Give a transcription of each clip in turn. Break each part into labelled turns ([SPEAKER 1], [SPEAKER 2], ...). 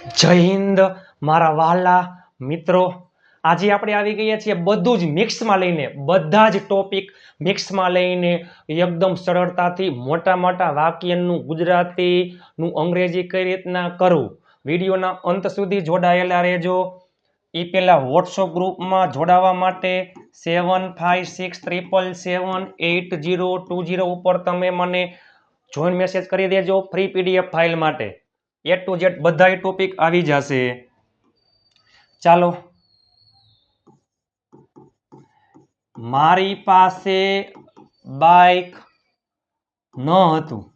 [SPEAKER 1] જય હિન્દ, મારા વાલા મિત્રો. આજે આપણે આવી ગયા છીએ બધું જ મિક્સમાં લઈને, બધા જ ટોપિક મિક્સમાં લઈને એકદમ સરળતાથી મોટા મોટા વાક્યનું ગુજરાતીનું અંગ્રેજી કઈ રીતના કરવું વિડીયોના અંત સુધી જોડાયેલા રહેજો. એ પહેલાં વોટ્સઅપ ગ્રુપમાં જોડાવા માટે seven five six triple seven eight zero two zero ઉપર તમે મને જોઈન મેસેજ કરી દેજો ફ્રી પીડીએફ ફાઇલ માટે. એ ટુ ઝેડ બધાય ટોપિક આવી જશે. ચાલો. મારી પાસે બાઇક ન હતું.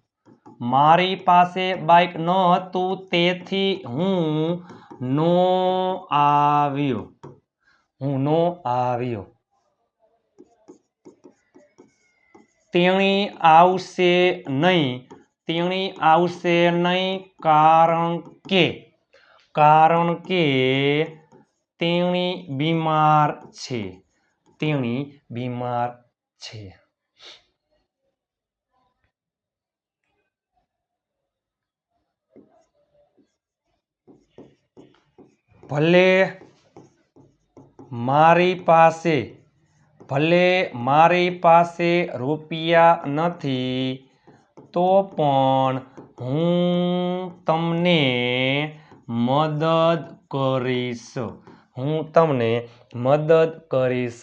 [SPEAKER 1] મારી પાસે બાઇક ન હતું, તેથી હું નો આવ્યો. હું નો આવ્યો. તેણી આવશે નહીં. તેણી આવશે નહીં કારણ કે કારણ કે તેણી બીમાર છે. તેણી બીમાર છે. ભલે મારી પાસે, ભલે મારી પાસે રૂપિયા નથી તો પણ હું તમને મદદ કરીશ. હું તમને મદદ કરીશ.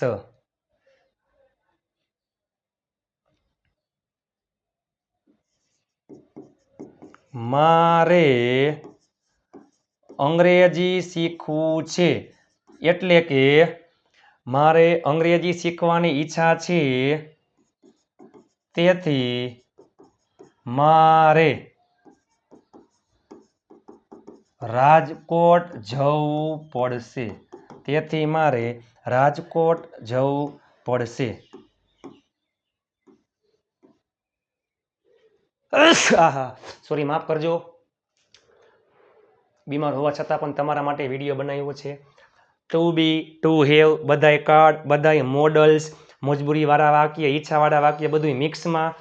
[SPEAKER 1] મારે અંગ્રેજી શીખવું છે, એટલે કે મારે અંગ્રેજી શીખવાની ઈચ્છા છે. તેથી મારે. રાજકોટ જવું પડશે. તેથી મારે રાજકોટ જવું પડશે. આહા. સોરી, માફ કરજો. બીમાર હોવા છતાં પણ તમારા માટે વીડિયો બનાવ્યો છે. ટુ બી ટુ હેવ બધાય કાર્ડ બધાય મોડલ્સ મજબૂરીવાળા વાક્ય, ઈચ્છાવાળા વાક્ય બધું મિક્સમાં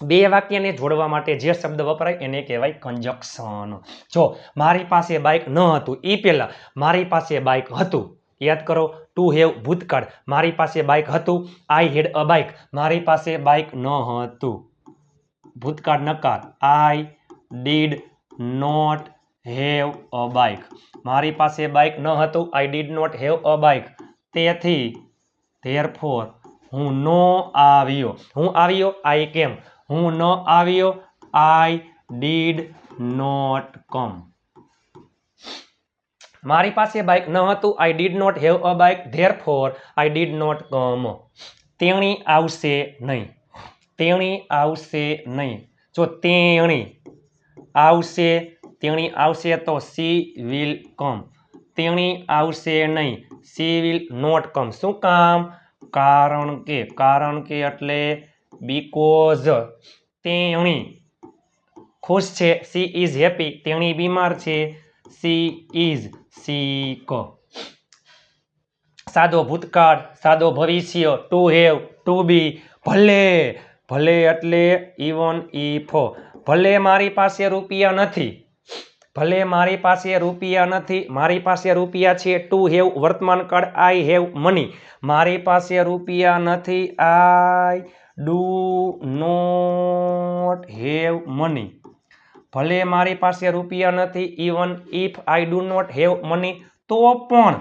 [SPEAKER 1] બે વાક્યને જોડવા માટે જે શબ્દ વપરાય એને કહેવાય કંજક્શન જો મારી પાસે બાઇક ન હતું એ પહેલાં મારી પાસે બાઇક હતું. યાદ કરો ટુ હેવ ભૂતકાળ. મારી પાસે બાઇક હતું આઈ હેડ અ બાઇક મારી પાસે બાઇક ન હતું. ભૂતકાળ નકાર. I did not have a bike મારી પાસે બાઇક ન હતું I did not have a bike તેથી ધેરફોર હું નો આવ્યો. હું આવ્યો આઈ કેમ હું ન આવ્યો આઈ ડીડ નોટ કમ મારી પાસે બાઇક ન હતું. I did not have a bike therefore I did not come તેણી આવશે નહીં. તેણી આવશે નહીં. જો તેણી આવશે તેણી આવશે તો સી વિલ કમ તેણી આવશે નહીં. સી વિલ નોટ કમ શું કામ? કારણ કે કારણ કે એટલે બીકોઝ તેણી ખુશ છે. સી ઇઝ હેપી તેણી બીમાર છે. સી ઇઝ સીક સાદો ભૂતકાળ, સાદો ભવિષ્ય. ટુ હેવ ટુ બી ભલે ભલે એટલે ઇવન ઇફ ભલે મારી પાસે રૂપિયા નથી. ભલે મારી પાસે રૂપિયા નથી. મારી પાસે રૂપિયા છે. ટુ હેવ વર્તમાન કાળ આઈ હેવ મની મારી પાસે રૂપિયા નથી. I do not have money ભલે મારી પાસે રૂપિયા નથી even if I do not have money તો પણ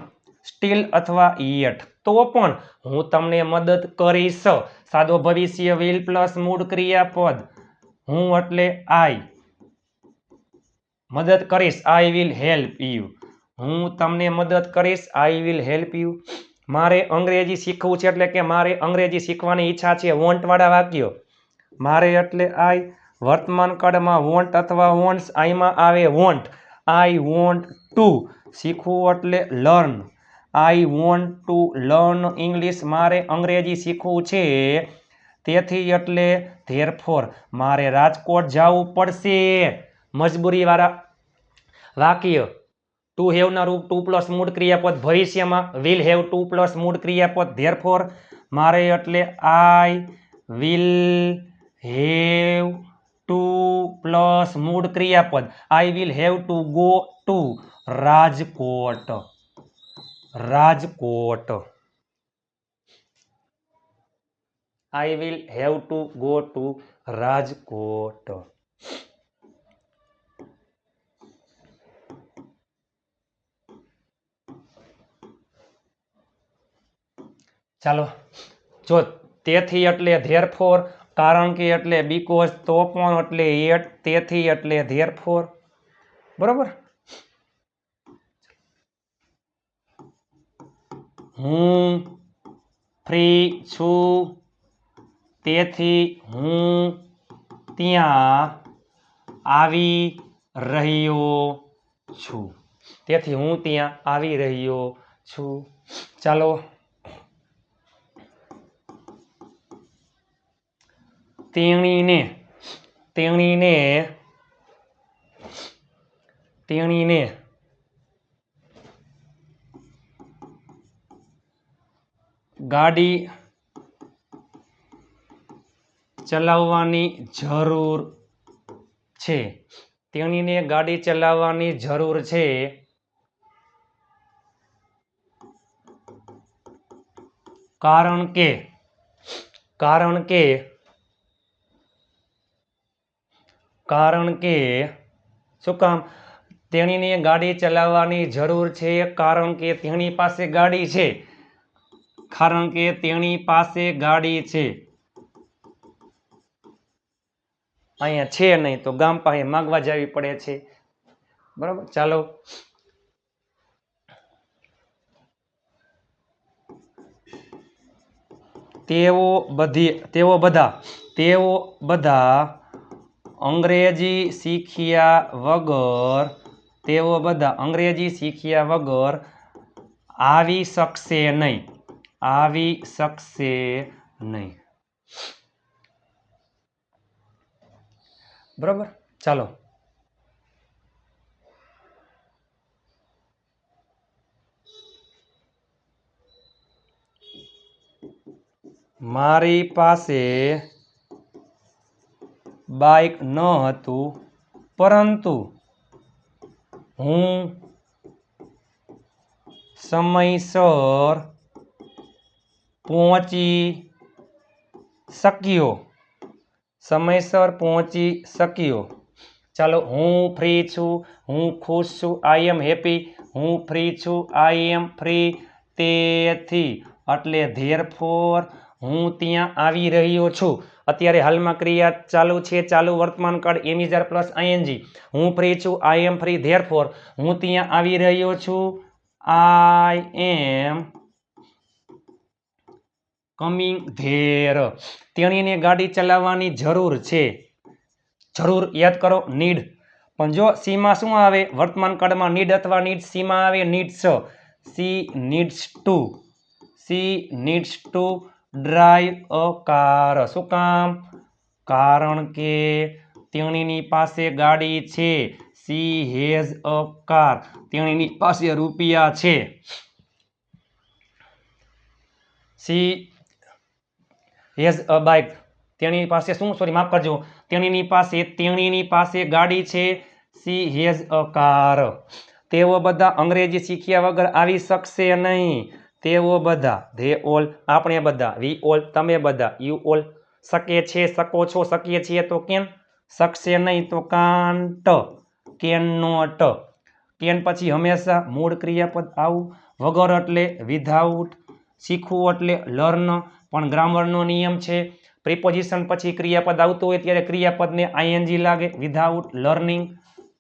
[SPEAKER 1] સ્ટીલ અથવા યેટ તો પણ હું તમને મદદ કરીશ. સાદો ભવિષ્ય વિલ પ્લસ મૂળ ક્રિયાપદ. હું એટલે આઈ મદદ કરીશ આઈ વિલ હેલ્પ યુ હું તમને મદદ કરીશ આઈ વિલ હેલ્પ યુ મારે અંગ્રેજી શીખવું છે એટલે કે મારે અંગ્રેજી શીખવાની ઈચ્છા છે, વોન્ટવાળા વાક્યો. મારે એટલે આઈ વર્તમાન કાળમાં વોન્ટ અથવા વોન્ટ્સ આઈમાં આવે વોન્ટ. આઈ વોન્ટ ટુ શીખવું એટલે learn. I want to learn English મારે અંગ્રેજી શીખવું છે. તેથી એટલે ધેરફોર. મારે રાજકોટ જવું પડશે. મજબૂરીવાળા વાક્ય. ટુ હેવના રૂપ, ટુ પ્લસ મૂળ ક્રિયાપદ ભવિષ્યમાં, વિલ હેવ ટુ પ્લસ મૂળ ક્રિયાપદ ધેરફોર મારે એટલે I will have to plus મૂળ ક્રિયાપદ. I will have to go to Rajkot. Rajkot. I will have to go to Rajkot. ચાલો, જો તેથી એટલે ધેરફોર કારણ કે એટલે બીકોઝ તો પણ એટલે એટ તેથી એટલે ધેરફોર બરોબર? હું ફ્રી છું, તેથી હું ત્યાં આવી રહ્યો છું. તેથી હું ત્યાં આવી રહ્યો છું. ચાલો તેણીને તેણીને તેણીને ગાડી ચલાવવાની જરૂર છે. તેણીને ગાડી ચલાવવાની જરૂર છે. કારણ કે કારણ કે કારણ કે શું કામ? તેણીને ગાડી ચલાવવાની જરૂર છે કારણ કે તેણી પાસે ગાડી છે. કારણ કે તેણી પાસે ગાડી છે. અહીંયા છે નહીં તો ગામ પાસે માગવા જવી પડે છે. બરાબર? ચાલો. તેઓ બધી, તેઓ બધા તેઓ બધા અંગ્રેજી શીખ્યા વગર, તેઓ બધા અંગ્રેજી શીખ્યા વગર આવી શકશે નહીં. આવી શકશે નહીં. બરોબર? ચાલો. મારી પાસે બાઇક ન હતું, પરંતુ હું સમયસર પહોંચી શક્યો. સમયસર પહોંચી શક્યો. ચાલો, હું ફ્રી છું, હું ખુશ છું આઈ એમ હેપી હું ફ્રી છું આઈ એમ ફ્રી તેથી, એટલે ધેરફોર હું ત્યાં આવી રહ્યો છું. અત્યારે હાલમાં ક્રિયા ચાલુ છે. ચાલુ વર્તમાન કાળ આર પ્લસ આઈએનજી હું ફ્રી છું. I am free. There four હું ત્યાં આવી રહ્યો છું. I am coming there. તેણીને ગાડી ચલાવવાની જરૂર છે. જરૂર, યાદ કરો, નીડ. પણ જો સીમાં શું આવે? વર્તમાન કાળમાં નીડ અથવા નીડ સીમાં આવે? Needs. She needs to. She needs to. Drive a car શું કામ? કારણ કે તેણીની પાસે ગાડી છે. સી હેઝ અ કાર તેણીની પાસે રૂપિયા છે. She has a bike. તેણી પાસે શું? સોરી, માફ કરજો. તેણીની પાસે તેણીની પાસે ગાડી છે. સી હેઝ અ કાર તેઓ બધા અંગ્રેજી શીખ્યા વગર આવી શકશે નહીં. તેઓ બધા ધે ઓલ આપણે બધા વી ઓલ તમે બધા યુ ઓલ શકે છે, શકો છો, શકીએ છીએ તો કેમ? શકશે નહીં તો કાંટ કેન નોટ કેન પછી હંમેશા મૂળ ક્રિયાપદ આવું, વગર એટલે વિધાઉટ શીખવું એટલે લર્ન પણ ગ્રામરનો નિયમ છે પ્રિપોઝિશન પછી ક્રિયાપદ આવતું હોય ત્યારે ક્રિયાપદને આઈએનજી લાગે વિધાઉટ લર્નિંગ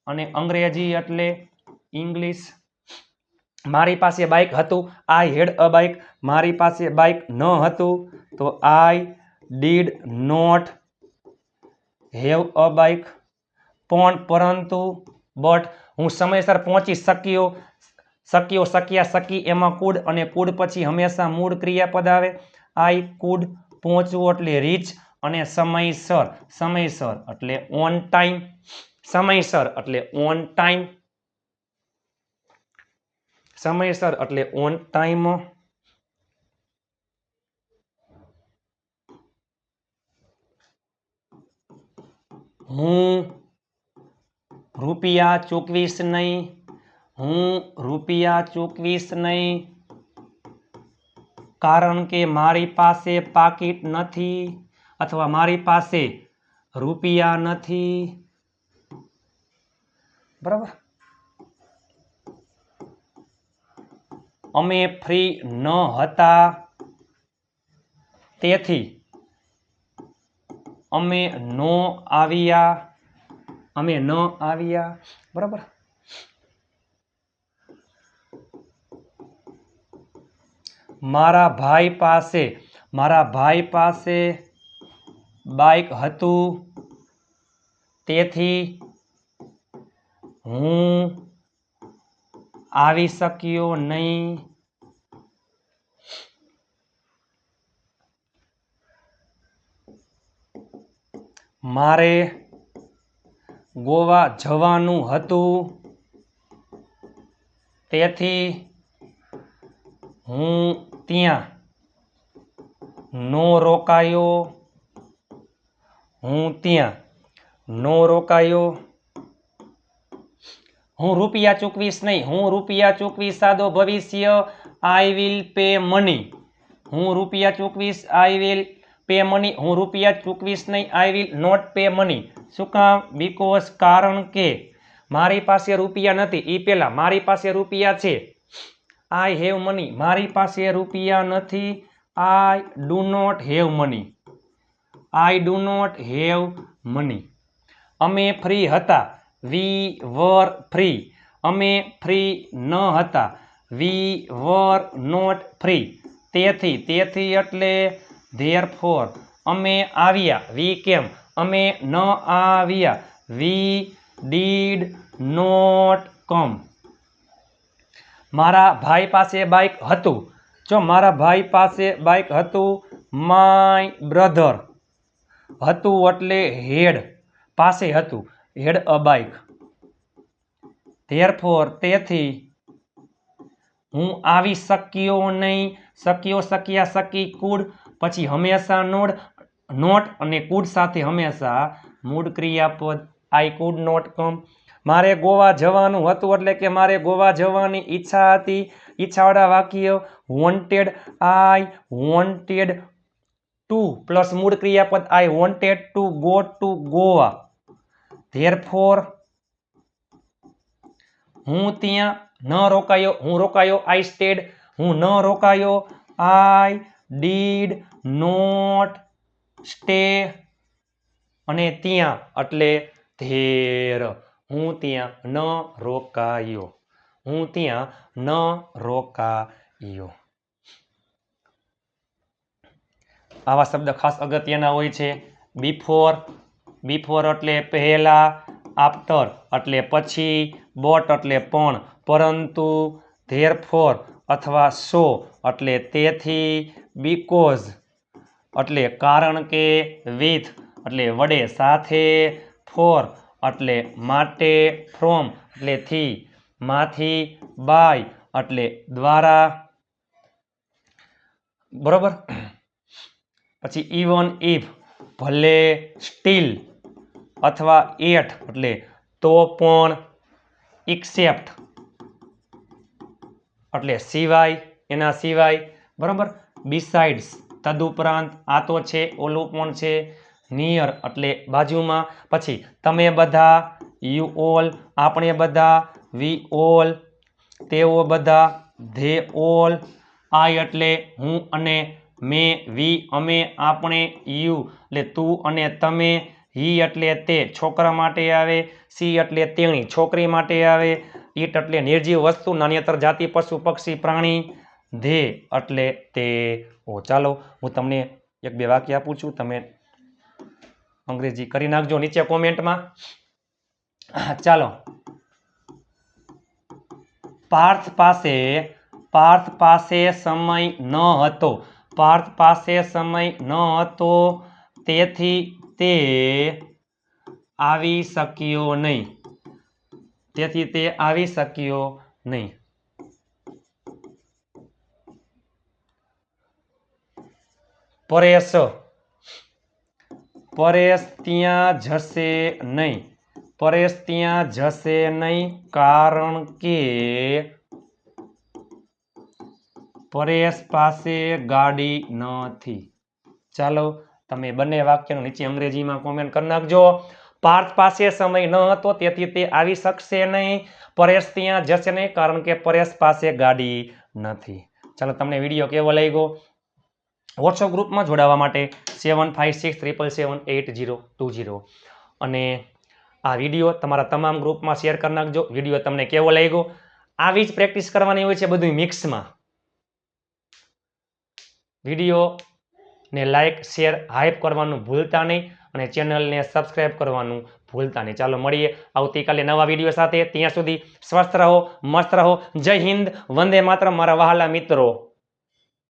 [SPEAKER 1] અને અંગ્રેજી એટલે ઇંગ્લિશ મારી પાસે બાઇક હતું આઈ હેડ અ બાઇક મારી પાસે બાઇક ન હતું, તો I did not have a bike પણ પરંતુ બટ હું સમયસર પહોંચી શક્યો શક્યો, શક્યા, શકી એમાં કુડ અને કુડ પછી હંમેશા મૂળ ક્રિયાપદ આવે. આઈ કુડ પહોંચવું એટલે રીચ અને સમયસર સમયસર એટલે ઓન ટાઈમ સમયસર એટલે ઓન ટાઈમ સમયસર એટલે ઓન ટાઈમ હું રૂપિયા ચૂકવીશ નહીં હું રૂપિયા ચૂકવીશ નહીં કારણ કે મારી પાસે પાકીટ નથી અથવા મારી પાસે રૂપિયા નથી બરાબર અમે ફ્રી ન હતા. તેથી અમે ન આવ્યા. અમે ન આવ્યા. બરાબર? મારા ભાઈ પાસે, મારા ભાઈ પાસે બાઇક હતું. તેથી હું આવી શક્યો નહીં. મારે ગોવા જવાનું હતું. તેથી હું ત્યાં નો રોકાયો. હું ત્યાં નો રોકાયો. હું રૂપિયા ચૂકવીશ નહીં. હું રૂપિયા ચૂકવીશ સાદો ભવિષ્ય. આઈ વિલ પે મની હું રૂપિયા ચૂકવીશ આઈ વિલ પે મની હું રૂપિયા ચૂકવીશ નહીં I will not pay money શું કામ? બીકોઝ કારણ કે મારી પાસે રૂપિયા નથી. એ પહેલાં મારી પાસે રૂપિયા છે. આઈ હેવ મની મારી પાસે રૂપિયા નથી. I do not have money I do not have money અમે ફ્રી હતા. વી વર ફ્રી અમે ફ્રી ન હતા. વી વર નોટ ફ્રી તેથી તેથી એટલે ધેર ફોર અમે આવ્યા. વી કેમ? અમે ન આવ્યા. વી ડીડ નોટ કમ મારા ભાઈ પાસે બાઇક હતું. જો મારા ભાઈ પાસે બાઇક હતું માય બ્રધર હતું એટલે હેડ પાસે હતું. હેડ અ બાઇક ધેરફોર તેથી હું આવી શક્યો નહીં. શક્યો, શક્યા, શકી, કુડ. પછી હંમેશા નોડ, નોટ અને કુડ સાથે હંમેશા મૂળ ક્રિયાપદ આઈ કુડ નોટ કમ. મારે ગોવા જવાનું હતું એટલે કે મારે ગોવા જવાની ઈચ્છા હતી. ઈચ્છાવાળા વાક્ય wanted I wanted to plus મૂળ ક્રિયાપદ I wanted to go to Goa therefore હું ત્યાં ન રોકાયો, હું રોકાયો આઈ સ્ટેડ હું ન રોકાયો આઈ ડીડ નોટ સ્ટે અને ત્યાં, એટલે ધેર હું ત્યાં ન રોકાયો, હું ત્યાં ન રોકાયો. આવા શબ્દ ખાસ અગત્યના હોય છે. બિફોર બિફોર એટલે પહેલાં આફ્ટર એટલે પછી બોટ એટલે પણ. પરંતુ ધેરફોર અથવા સો એટલે તેથી બીકોઝ એટલે કારણ કે વિથ એટલે વડે સાથે ફોર એટલે માટે ફ્રોમ એટલે થી, માંથી બાય એટલે દ્વારા. બરોબર? પછી ઇવન ઇફ ભલે સ્ટીલ અથવા એટ એટલે તો પણ એક્સેપ્ટ. એટલે સિવાય, એના સિવાય, બરાબર? બિસાઇડ્સ, તદુપરાંત આ તો છે, ઓલું પણ છે, નિયર, એટલે બાજુમાં. પછી તમે બધા, યુ ઓલ, આપણે બધા, વી ઓલ, તેઓ બધા, ધે ઓલ, આઈ, એટલે હું અને મેં, વી, અમે, આપણે, યુ, એટલે તું અને તમે, હી એટલે તે છોકરા માટે આવે, સી એટલે તેણી છોકરી માટે આવે, ઈટ એટલે નિર્જીવ વસ્તુ, નાન્યતર જાતિ, પશુ, પક્ષી, પ્રાણી, ધે એટલે તે. ઓ, ચાલો, હું તમને એક બે વાક્ય આપું છું. તમે અંગ્રેજી કરી નાખજો નીચે કોમેન્ટમાં. ચાલો. પાર્થ પાસે પાર્થ પાસે સમય ન હતો. પાર્થ પાસે સમય ન હતો, તેથી તે આવી શક્યો નહીં. તેથી તે આવી શક્યો નહીં. પરેશ. પરેશ ત્યાં જશે નહીં. પરેશ ત્યાં જશે નહીં કારણ કે પરેશ પાસે ગાડી નથી. ચાલો, તમે બંને વાક્યનું નીચે અંગ્રેજીમાં કોમેન્ટ કરી નાખજો. પાર્થ પાસે સમય ન હતો, તેથી તે આવી શકશે નહીં. પરેશ ત્યાં જશે નહીં, કારણ કે પરેશ પાસે ગાડી નથી. ચાલો, તમને વીડિયો કેવો લાગ્યો? વોટ્સઅપ ગ્રુપમાં જોડાવા માટે seven five six triple seven eight zero two zero અને આ વીડિયો તમારા તમામ ગ્રુપમાં શેર કરી નાખજો. વીડિયો તમને કેવો લાગ્યો? આવી જ પ્રેક્ટિસ કરવાની હોય છે બધું મિક્સમાં વિડીયોને લાઇક શેર હાઇપ કરવાનું ભૂલતા નહીં અને ચેનલને સબસ્ક્રાઈબ કરવાનું ભૂલતા નહીં. ચાલો મળીએ આવતીકાલે નવા વીડિયો સાથે. ત્યાં સુધી સ્વસ્થ રહો, મસ્ત રહો. જય હિન્દ, વંદે માત્ર મારા વહાલા મિત્રો.